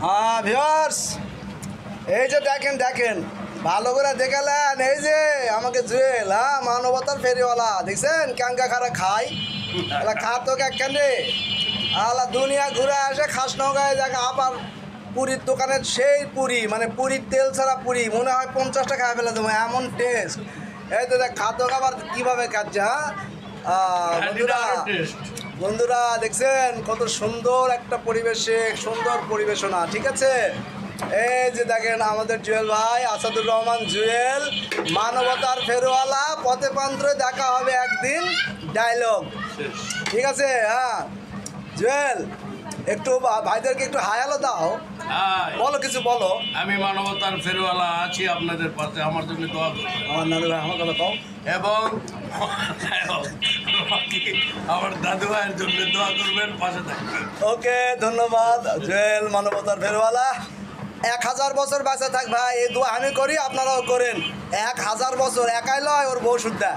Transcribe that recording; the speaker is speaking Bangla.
হ্যাঁ ভিওর্স এই যে দেখেন দেখেন ভালো করে দেখালেন এই যে আমাকে জুয়েল হ্যাঁ মানবতার ফেরিওয়ালা দেখছেন? কাঙ্কা খারা খাই এলা খা তো কেন রে? আলা দুনিয়া ঘুরে আসে খাস নগায় দেখে আবার পুরীর দোকানের সেই পুরি মানে পুরীর তেল ছাড়া পুরি মনে হয় পঞ্চাশ টাকা ফেলে দেবো এমন টেস্ট এই তো দেখ খাদ্য খাবার কীভাবে খাচ্ছে হ্যাঁ? বন্ধুরা বন্ধুরা দেখছেন? কত সুন্দর একটা পরিবেশে সুন্দর পরিবেশনা ঠিক আছে? এই যে দেখেন আমাদের জুয়েল ভাই আসাদুর রহমান জুয়েল মানবতার ফেরওয়ালা পথে পান্ত্রে দেখা হবে একদিন ডায়লগ ঠিক আছে? হ্যাঁ। জুয়েল একটু ভাইদেরকে একটু হায়ালো দাও। বলো কিছু বলো। আমি মানবতার ফেরিওয়ালা আছি আপনাদের পাশে আমার জন্য দোয়া করবেন আমার ভাই আমার কথা কও। এবং আমার দাদু ভাইয়ের জন্য দোয়া করবেন, পাশে থাকবেন। ওকে, ধন্যবাদ। জুয়েল মানবতার ফেরওয়ালা এক হাজার বছর বাঁচা থাক ভাই, এই দোয়া আমি করি, আপনারাও করেন। এক হাজার বছর, একাই লয় ওর বউ শুদ্ধা